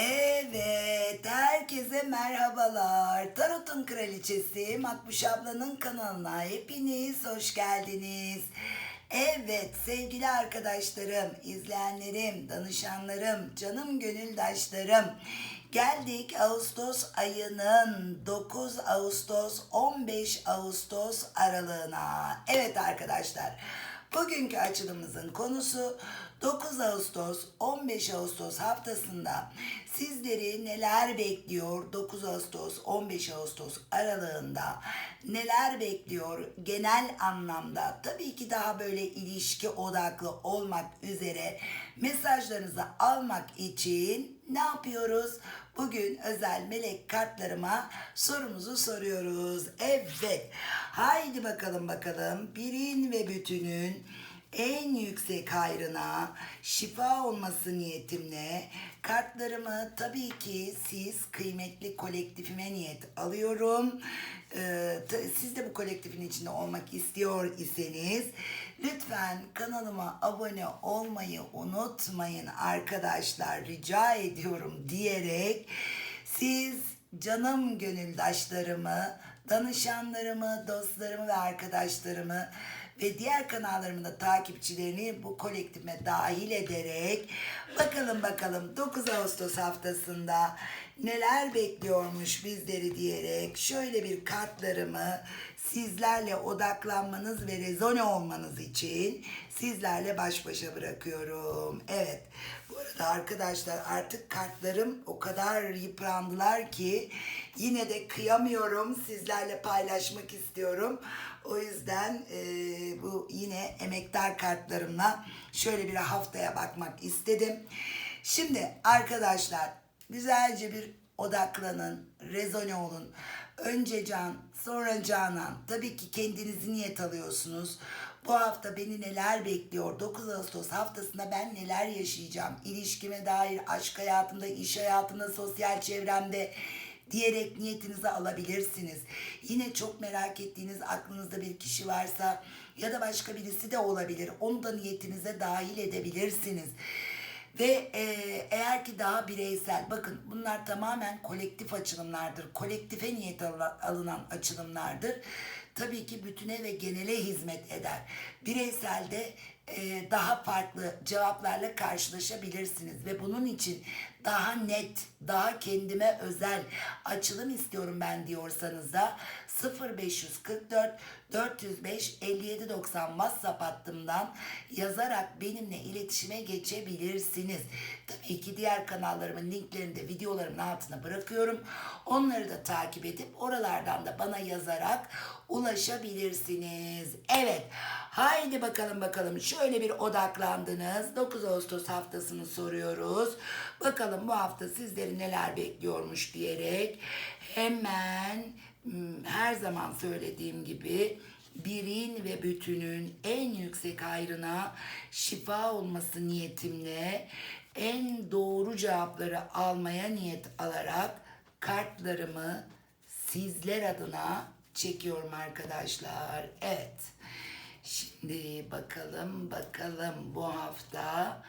Evet, herkese merhabalar. Tarot'un kraliçesi Makbuş ablanın kanalına hepiniz hoş geldiniz. Evet sevgili arkadaşlarım, izleyenlerim, danışanlarım, canım gönüldaşlarım. Geldik Ağustos ayının 9 Ağustos 15 Ağustos aralığına. Evet arkadaşlar. Bugünkü açılımımızın konusu 9 Ağustos 15 Ağustos haftasında sizleri neler bekliyor 9 Ağustos 15 Ağustos aralığında neler bekliyor genel anlamda tabii ki daha böyle ilişki odaklı olmak üzere mesajlarınızı almak için ne yapıyoruz? Bugün özel melek kartlarıma sorumuzu soruyoruz. Evet. Haydi bakalım bakalım. Birin ve bütünün en yüksek hayrına şifa olması niyetimle kartlarımı tabii ki siz kıymetli kolektifime niyet alıyorum. Ee, siz de bu kolektifin içinde olmak istiyor iseniz lütfen kanalıma abone olmayı unutmayın arkadaşlar rica ediyorum diyerek siz canım gönüldaşlarımı, danışanlarımı, dostlarımı ve arkadaşlarımı ve diğer kanallarımın da takipçilerini bu kolektifime dahil ederek bakalım bakalım 9 Ağustos haftasında neler bekliyormuş bizleri diyerek şöyle bir kartlarımı sizlerle odaklanmanız ve rezone olmanız için sizlerle baş başa bırakıyorum. Evet. Bu arada arkadaşlar artık kartlarım o kadar yıprandılar ki yine de kıyamıyorum. Sizlerle paylaşmak istiyorum. O yüzden e, bu yine emektar kartlarımla şöyle bir haftaya bakmak istedim. Şimdi arkadaşlar güzelce bir odaklanın, rezone olun. Önce Can, sonra Canan. Tabii ki kendinizi niyet alıyorsunuz. Bu hafta beni neler bekliyor? 9 Ağustos haftasında ben neler yaşayacağım? İlişkime dair, aşk hayatımda, iş hayatımda, sosyal çevremde diyerek niyetinizi alabilirsiniz. Yine çok merak ettiğiniz aklınızda bir kişi varsa ya da başka birisi de olabilir. Onu da niyetinize dahil edebilirsiniz. Ve e, eğer daha bireysel, bakın bunlar tamamen kolektif açılımlardır. Kolektife niyet al- alınan açılımlardır. Tabii ki bütüne ve genele hizmet eder. Bireyselde e, daha farklı cevaplarla karşılaşabilirsiniz ve bunun için daha net, daha kendime özel açılım istiyorum ben diyorsanız da 0544 405 5790 WhatsApp hattımdan yazarak benimle iletişime geçebilirsiniz. Tabii ki diğer kanallarımın linklerini de videolarımın altına bırakıyorum. Onları da takip edip oralardan da bana yazarak ulaşabilirsiniz. Evet. Haydi bakalım bakalım şöyle bir odaklandınız. 9 Ağustos haftasını soruyoruz. Bakalım bu hafta sizleri neler bekliyormuş diyerek hemen her zaman söylediğim gibi birin ve bütünün en yüksek hayrına şifa olması niyetimle en doğru cevapları almaya niyet alarak kartlarımı sizler adına çekiyorum arkadaşlar. Evet. Şimdi bakalım bakalım bu hafta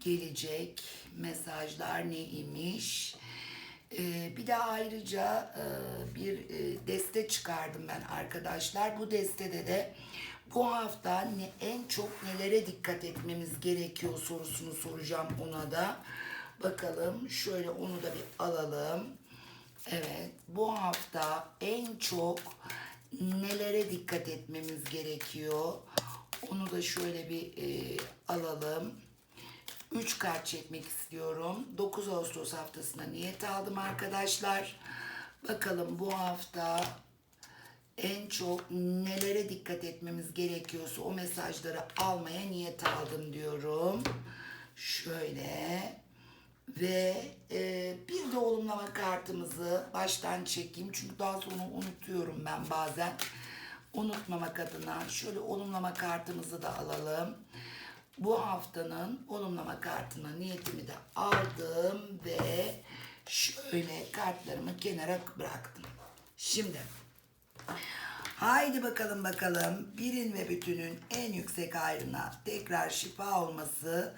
gelecek mesajlar neymiş? Ee, bir de ayrıca e, bir e, deste çıkardım ben arkadaşlar. Bu destede de bu hafta ne, en çok nelere dikkat etmemiz gerekiyor sorusunu soracağım ona da. Bakalım şöyle onu da bir alalım. Evet, bu hafta en çok nelere dikkat etmemiz gerekiyor? Onu da şöyle bir e, alalım. 3 kart çekmek istiyorum. 9 Ağustos haftasına niyet aldım arkadaşlar. Bakalım bu hafta en çok nelere dikkat etmemiz gerekiyorsa o mesajları almaya niyet aldım diyorum. Şöyle ve e, bir de olumlama kartımızı baştan çekeyim. Çünkü daha sonra unutuyorum ben bazen. Unutmamak adına şöyle olumlama kartımızı da alalım. Bu haftanın olumlama kartına niyetimi de aldım ve şöyle kartlarımı kenara bıraktım. Şimdi Haydi bakalım bakalım birin ve bütünün en yüksek ayrına tekrar şifa olması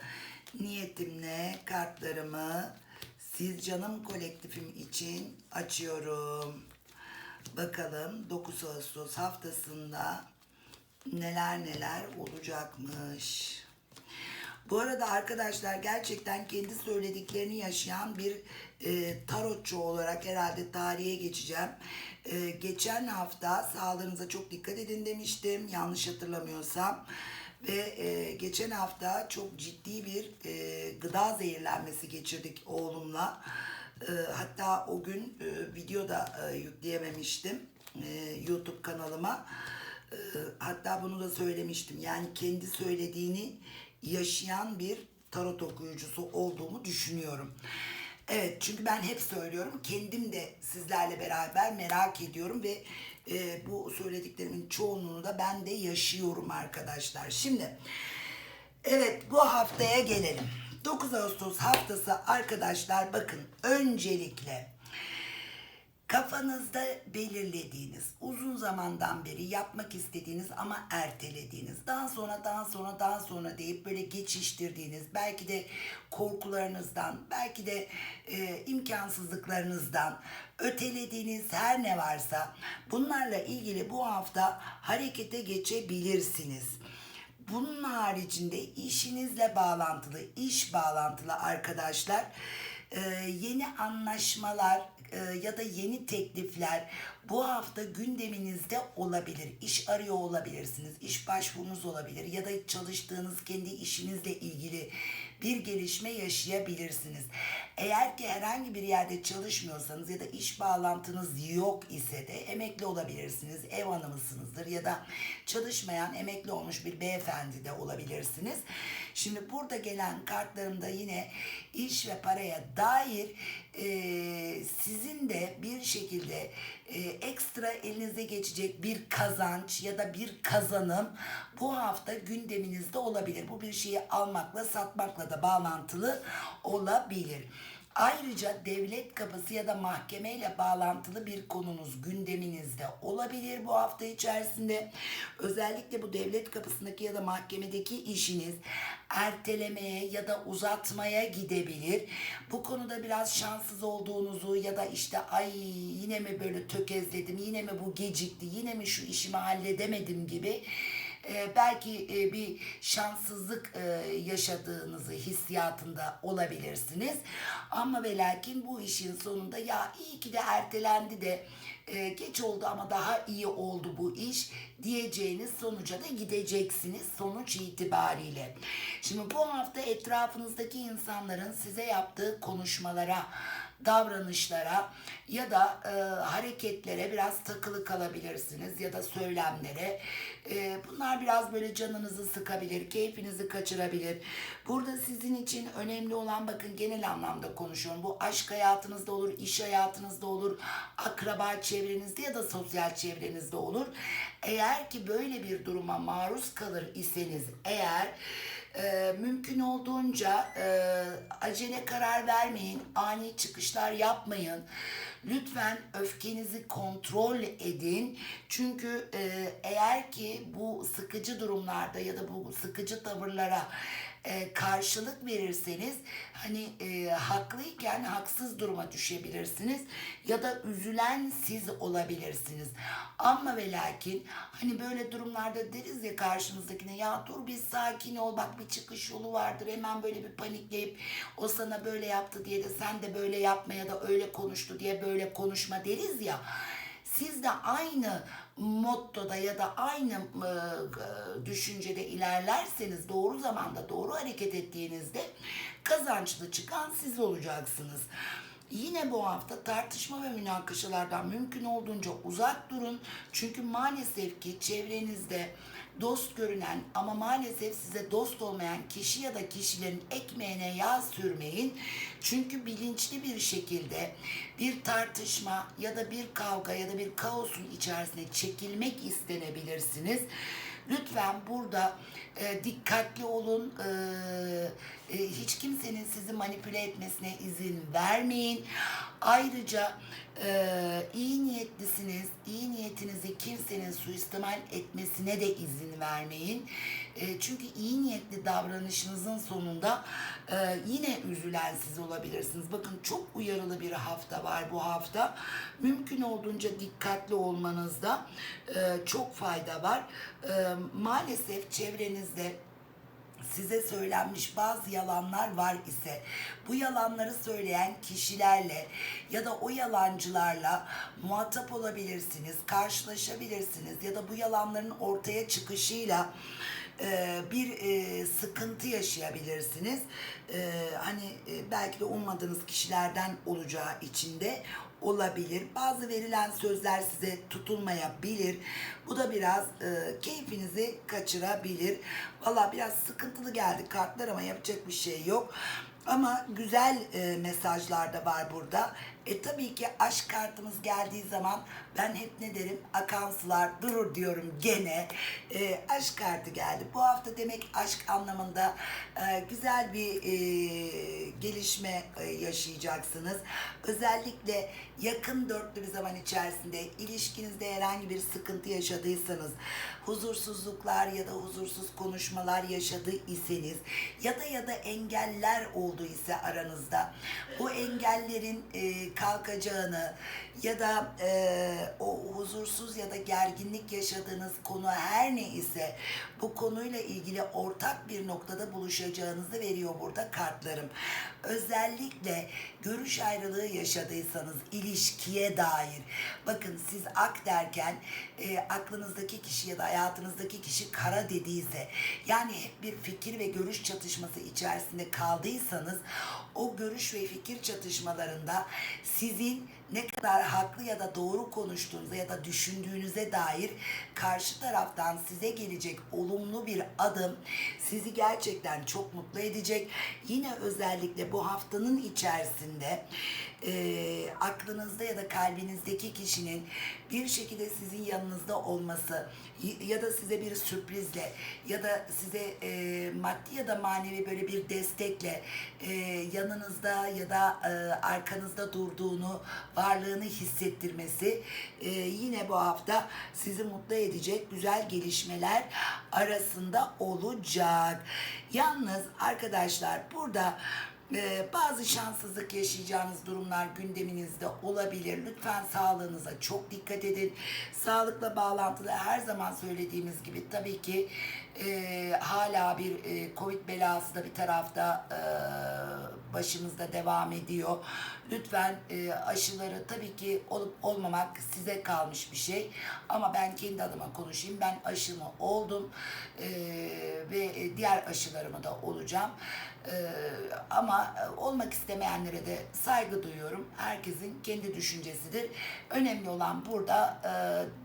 niyetimle kartlarımı Siz Canım kolektifim için açıyorum. Bakalım 9 Ağustos haftasında neler neler olacakmış. Bu arada arkadaşlar gerçekten kendi söylediklerini yaşayan bir e, tarotçu olarak herhalde tarihe geçeceğim. E, geçen hafta sağlığınıza çok dikkat edin demiştim yanlış hatırlamıyorsam. Ve e, geçen hafta çok ciddi bir e, gıda zehirlenmesi geçirdik oğlumla. E, hatta o gün e, video da e, yükleyememiştim e, YouTube kanalıma. E, hatta bunu da söylemiştim. Yani kendi söylediğini yaşayan bir tarot okuyucusu olduğumu düşünüyorum. Evet çünkü ben hep söylüyorum kendim de sizlerle beraber merak ediyorum ve e, bu söylediklerimin çoğunluğunu da ben de yaşıyorum arkadaşlar. Şimdi evet bu haftaya gelelim. 9 Ağustos haftası arkadaşlar bakın öncelikle kafanızda belirlediğiniz, uzun zamandan beri yapmak istediğiniz ama ertelediğiniz, daha sonra daha sonra daha sonra deyip böyle geçiştirdiğiniz, belki de korkularınızdan, belki de e, imkansızlıklarınızdan ötelediğiniz her ne varsa bunlarla ilgili bu hafta harekete geçebilirsiniz. Bunun haricinde işinizle bağlantılı, iş bağlantılı arkadaşlar e, yeni anlaşmalar ya da yeni teklifler bu hafta gündeminizde olabilir. İş arıyor olabilirsiniz, iş başvurunuz olabilir ya da çalıştığınız kendi işinizle ilgili bir gelişme yaşayabilirsiniz. Eğer ki herhangi bir yerde çalışmıyorsanız ya da iş bağlantınız yok ise de emekli olabilirsiniz. Ev hanımısınızdır ya da çalışmayan emekli olmuş bir beyefendi de olabilirsiniz. Şimdi burada gelen kartlarımda yine iş ve paraya dair e, sizin de bir şekilde e, ekstra elinize geçecek bir kazanç ya da bir kazanım bu hafta gündeminizde olabilir. Bu bir şeyi almakla satmakla da bağlantılı olabilir. Ayrıca devlet kapısı ya da mahkemeyle bağlantılı bir konunuz gündeminizde olabilir bu hafta içerisinde. Özellikle bu devlet kapısındaki ya da mahkemedeki işiniz ertelemeye ya da uzatmaya gidebilir. Bu konuda biraz şanssız olduğunuzu ya da işte ay yine mi böyle tökezledim, yine mi bu gecikti, yine mi şu işimi halledemedim gibi e, belki e, bir şanssızlık e, yaşadığınızı hissiyatında olabilirsiniz. Ama ve lakin bu işin sonunda ya iyi ki de ertelendi de e, geç oldu ama daha iyi oldu bu iş diyeceğiniz sonuca da gideceksiniz sonuç itibariyle. Şimdi bu hafta etrafınızdaki insanların size yaptığı konuşmalara, davranışlara ya da e, hareketlere biraz takılı kalabilirsiniz ya da söylemlere. E, bunlar biraz böyle canınızı sıkabilir, keyfinizi kaçırabilir. Burada sizin için önemli olan bakın genel anlamda konuşuyorum. Bu aşk hayatınızda olur, iş hayatınızda olur, akraba çevrenizde ya da sosyal çevrenizde olur. Eğer ki böyle bir duruma maruz kalır iseniz eğer e, mümkün olduğunca e, acele karar vermeyin, ani çıkışlar yapmayın. Lütfen öfkenizi kontrol edin. Çünkü e, eğer ki bu sıkıcı durumlarda ya da bu sıkıcı tavırlara e, karşılık verirseniz hani e, haklıyken haksız duruma düşebilirsiniz ya da üzülen siz olabilirsiniz. Ama ve lakin hani böyle durumlarda deriz ya karşımızdakine ya dur bir sakin ol bak bir çıkış yolu vardır hemen böyle bir panikleyip o sana böyle yaptı diye de sen de böyle yapma ya da öyle konuştu diye böyle konuşma deriz ya siz de aynı mottoda ya da aynı e, düşüncede ilerlerseniz doğru zamanda doğru hareket ettiğinizde kazançlı çıkan siz olacaksınız. Yine bu hafta tartışma ve münakaşalardan mümkün olduğunca uzak durun. Çünkü maalesef ki çevrenizde dost görünen ama maalesef size dost olmayan kişi ya da kişilerin ekmeğine yağ sürmeyin. Çünkü bilinçli bir şekilde bir tartışma ya da bir kavga ya da bir kaosun içerisine çekilmek istenebilirsiniz. Lütfen burada e, dikkatli olun. E, e, hiç kimsenin sizi manipüle etmesine izin vermeyin. Ayrıca e, iyi niyetlisiniz. İyi niyetinizi kimsenin suistimal etmesine de izin vermeyin. E, çünkü iyi niyetli davranışınızın sonunda e, yine üzülen siz olabilirsiniz. Bakın çok uyarılı bir hafta var bu hafta. Mümkün olduğunca dikkatli olmanızda e, çok fayda var. E, maalesef çevrenizde size söylenmiş bazı yalanlar var ise bu yalanları söyleyen kişilerle ya da o yalancılarla muhatap olabilirsiniz, karşılaşabilirsiniz ya da bu yalanların ortaya çıkışıyla e, bir e, sıkıntı yaşayabilirsiniz. E, hani e, belki de ummadığınız kişilerden olacağı içinde olabilir. Bazı verilen sözler size tutulmayabilir. Bu da biraz e, keyfinizi kaçırabilir. Valla biraz sıkıntılı geldi kartlar ama yapacak bir şey yok. Ama güzel e, mesajlar da var burada. E tabii ki aşk kartımız geldiği zaman ben hep ne derim? Akan sular durur diyorum gene. E, aşk kartı geldi. Bu hafta demek aşk anlamında e, güzel bir e, gelişme e, yaşayacaksınız. Özellikle yakın dörtlü bir zaman içerisinde ilişkinizde herhangi bir sıkıntı yaşadıysanız, huzursuzluklar ya da huzursuz konuşmalar yaşadı iseniz ya da ya da engeller oldu ise aranızda bu engellerin e, kalkacağını ya da e, o huzursuz ya da gerginlik yaşadığınız konu her ne ise bu konuyla ilgili ortak bir noktada buluşacağınızı veriyor burada kartlarım. Özellikle görüş ayrılığı yaşadıysanız ilişkiye dair bakın siz ak derken e, aklınızdaki kişi ya da hayatınızdaki kişi kara dediyse yani hep bir fikir ve görüş çatışması içerisinde kaldıysanız o görüş ve fikir çatışmalarında sizin ne kadar haklı ya da doğru konuştuğunuza ya da düşündüğünüze dair karşı taraftan size gelecek olumlu bir adım sizi gerçekten çok mutlu edecek. Yine özellikle bu haftanın içerisinde e, aklınızda ya da kalbinizdeki kişinin bir şekilde sizin yanınızda olması ya da size bir sürprizle ya da size e, maddi ya da manevi böyle bir destekle e, yanınızda ya da e, arkanızda durduğunu, varlığını hissettirmesi e, yine bu hafta sizi mutlu edecek güzel gelişmeler arasında olacak. Yalnız arkadaşlar burada ee, bazı şanssızlık yaşayacağınız durumlar gündeminizde olabilir. Lütfen sağlığınıza çok dikkat edin. Sağlıkla bağlantılı her zaman söylediğimiz gibi tabii ki e, hala bir e, Covid belası da bir tarafta e, başımızda devam ediyor. Lütfen e, aşıları tabii ki olup olmamak size kalmış bir şey. Ama ben kendi adıma konuşayım. Ben aşımı oldum e, ve diğer aşılarımı da olacağım. Ee, ama olmak istemeyenlere de saygı duyuyorum. Herkesin kendi düşüncesidir. Önemli olan burada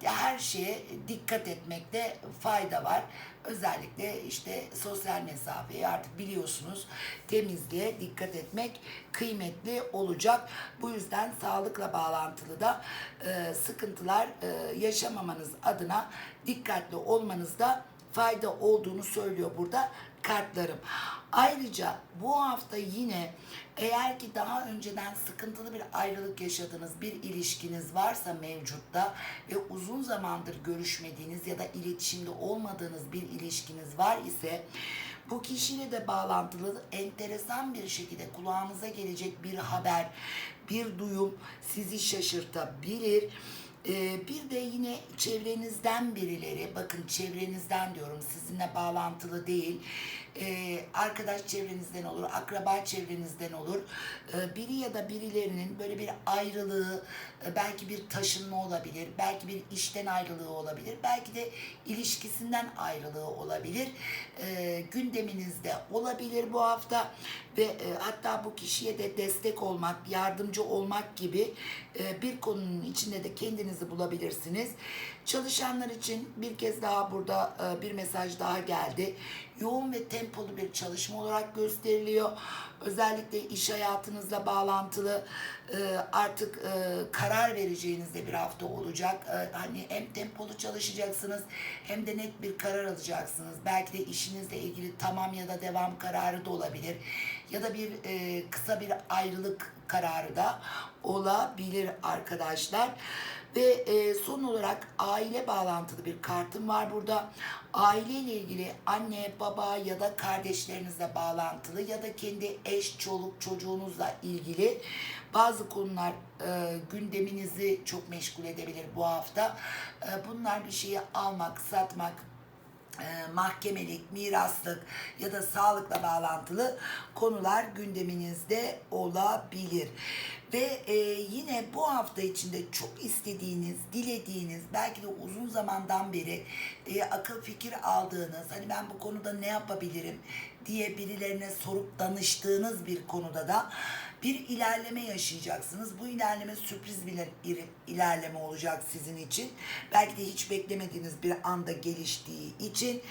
e, her şeye dikkat etmekte fayda var. Özellikle işte sosyal mesafeyi artık biliyorsunuz temizliğe dikkat etmek kıymetli olacak. Bu yüzden sağlıkla bağlantılı da e, sıkıntılar e, yaşamamanız adına dikkatli olmanızda fayda olduğunu söylüyor burada kartlarım. Ayrıca bu hafta yine eğer ki daha önceden sıkıntılı bir ayrılık yaşadığınız bir ilişkiniz varsa mevcutta ve uzun zamandır görüşmediğiniz ya da iletişimde olmadığınız bir ilişkiniz var ise bu kişiyle de bağlantılı enteresan bir şekilde kulağınıza gelecek bir haber, bir duyum sizi şaşırtabilir. Ee, bir de yine çevrenizden birileri, bakın çevrenizden diyorum sizinle bağlantılı değil, Ee, arkadaş çevrenizden olur, akraba çevrenizden olur. Ee, biri ya da birilerinin böyle bir ayrılığı, e, belki bir taşınma olabilir, belki bir işten ayrılığı olabilir, belki de ilişkisinden ayrılığı olabilir. Gündeminizde olabilir bu hafta ve e, hatta bu kişiye de destek olmak, yardımcı olmak gibi e, bir konunun içinde de kendinizi bulabilirsiniz. Çalışanlar için bir kez daha burada e, bir mesaj daha geldi. Yoğun ve tempolu bir çalışma olarak gösteriliyor. Özellikle iş hayatınızla bağlantılı e, artık e, karar vereceğiniz de bir hafta olacak. E, hani hem tempolu çalışacaksınız hem de net bir karar alacaksınız. Belki de işinizle ilgili tamam ya da devam kararı da olabilir. Ya da bir kısa bir ayrılık kararı da olabilir arkadaşlar. Ve e, son olarak aile bağlantılı bir kartım var burada. Aile ile ilgili anne, baba ya da kardeşlerinizle bağlantılı ya da kendi eş, çoluk, çocuğunuzla ilgili bazı konular e, gündeminizi çok meşgul edebilir bu hafta. E, bunlar bir şeyi almak, satmak, e, mahkemelik, miraslık ya da sağlıkla bağlantılı konular gündeminizde olabilir. Ve e, yine bu hafta içinde çok istediğiniz, dilediğiniz, belki de uzun zamandan beri e, akıl fikir aldığınız, hani ben bu konuda ne yapabilirim diye birilerine sorup danıştığınız bir konuda da bir ilerleme yaşayacaksınız. Bu ilerleme sürpriz bir ir- ilerleme olacak sizin için. Belki de hiç beklemediğiniz bir anda geliştiği için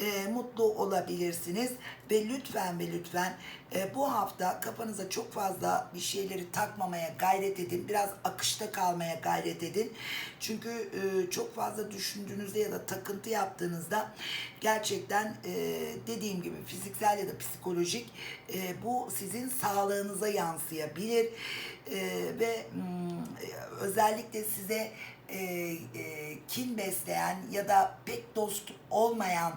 e, mutlu olabilirsiniz. Ve lütfen ve lütfen e, bu hafta kafanıza çok fazla bir şeyleri takmamaya gayret edin. Biraz akışta kalmaya gayret edin. Çünkü e, çok fazla düşündüğünüzde ya da takıntı yaptığınızda gerçekten e, dediğim gibi fiziksel ya da psikolojik e, bu sizin sağlığınıza yansıyabilir. E, ve mm, özellikle size e, e, kin besleyen ya da pek dost olmayan,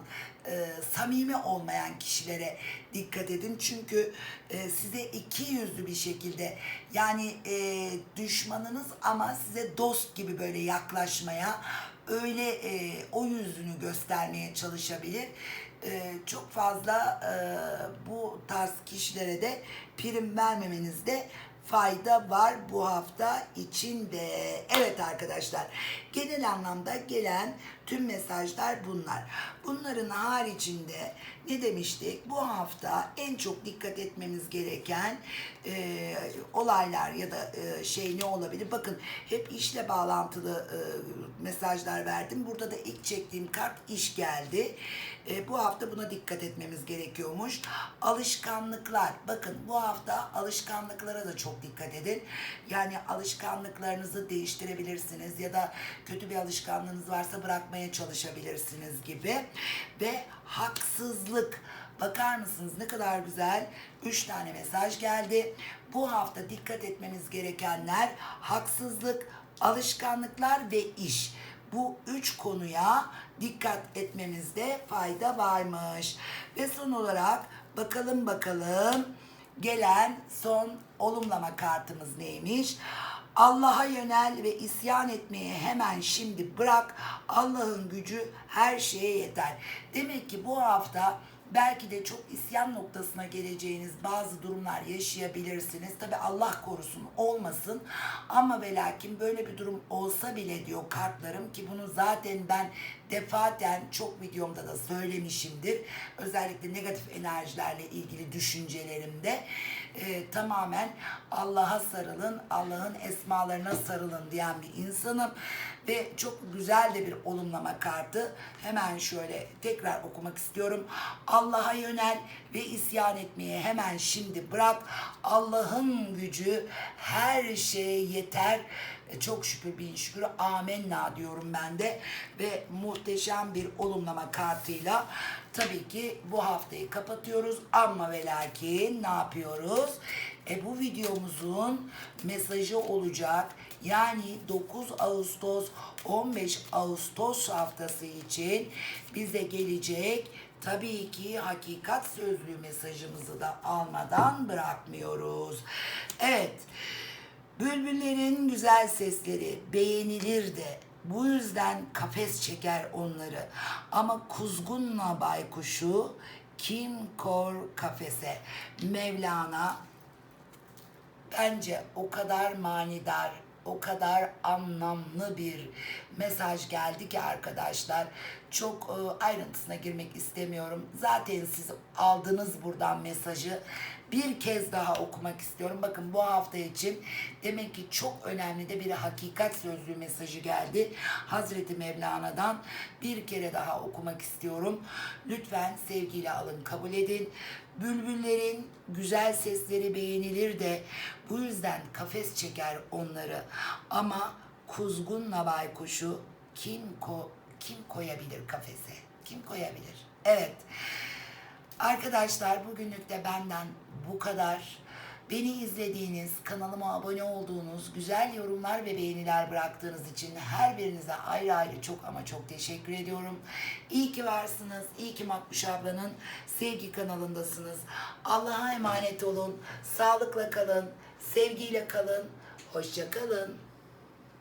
e, samimi olmayan kişilere dikkat edin. Çünkü e, size iki yüzlü bir şekilde yani e, düşmanınız ama size dost gibi böyle yaklaşmaya, öyle e, o yüzünü göstermeye çalışabilir. E, çok fazla e, bu tarz kişilere de prim vermemenizde fayda var bu hafta içinde. Evet arkadaşlar genel anlamda gelen tüm mesajlar bunlar. Bunların haricinde ne demiştik? Bu hafta en çok dikkat etmemiz gereken e, olaylar ya da e, şey ne olabilir? Bakın hep işle bağlantılı e, mesajlar verdim. Burada da ilk çektiğim kart iş geldi. E, bu hafta buna dikkat etmemiz gerekiyormuş. Alışkanlıklar. Bakın bu hafta alışkanlıklara da çok dikkat edin. Yani alışkanlıklarınızı değiştirebilirsiniz ya da kötü bir alışkanlığınız varsa bırakmaya çalışabilirsiniz gibi. Ve haksızlık. Bakar mısınız ne kadar güzel. Üç tane mesaj geldi. Bu hafta dikkat etmemiz gerekenler haksızlık, alışkanlıklar ve iş. Bu üç konuya dikkat etmemizde fayda varmış. Ve son olarak bakalım bakalım gelen son olumlama kartımız neymiş? Allah'a yönel ve isyan etmeye hemen şimdi bırak. Allah'ın gücü her şeye yeter. Demek ki bu hafta belki de çok isyan noktasına geleceğiniz bazı durumlar yaşayabilirsiniz. Tabi Allah korusun olmasın ama ve lakin böyle bir durum olsa bile diyor kartlarım ki bunu zaten ben defaten çok videomda da söylemişimdir. Özellikle negatif enerjilerle ilgili düşüncelerimde e, tamamen Allah'a sarılın, Allah'ın esmalarına sarılın diyen bir insanım ve çok güzel de bir olumlama kartı. Hemen şöyle tekrar okumak istiyorum. Allah'a yönel ve isyan etmeye hemen şimdi bırak. Allah'ın gücü her şeye yeter. E, Çok şükür bin şükür amenna diyorum ben de ve muhteşem bir olumlama kartıyla tabii ki bu haftayı kapatıyoruz ama ve lakin ne yapıyoruz? E bu videomuzun mesajı olacak. Yani 9 Ağustos 15 Ağustos haftası için bize gelecek tabii ki hakikat sözlüğü mesajımızı da almadan bırakmıyoruz. Evet. Bülbüllerin güzel sesleri beğenilir de bu yüzden kafes çeker onları. Ama kuzgunla baykuşu kim kor kafese. Mevlana bence o kadar manidar, o kadar anlamlı bir mesaj geldi ki arkadaşlar. çok e, ayrıntısına girmek istemiyorum. Zaten siz aldınız buradan mesajı. Bir kez daha okumak istiyorum. Bakın bu hafta için demek ki çok önemli de bir hakikat sözlüğü mesajı geldi. Hazreti Mevlana'dan bir kere daha okumak istiyorum. Lütfen sevgiyle alın, kabul edin. Bülbüllerin güzel sesleri beğenilir de bu yüzden kafes çeker onları. Ama kuzgunla baykuşu kim ko kim koyabilir kafese? Kim koyabilir? Evet. Arkadaşlar bugünlük de benden bu kadar. Beni izlediğiniz, kanalıma abone olduğunuz, güzel yorumlar ve beğeniler bıraktığınız için her birinize ayrı ayrı çok ama çok teşekkür ediyorum. İyi ki varsınız, iyi ki Makbuş ablanın sevgi kanalındasınız. Allah'a emanet olun, sağlıkla kalın, sevgiyle kalın, hoşça kalın.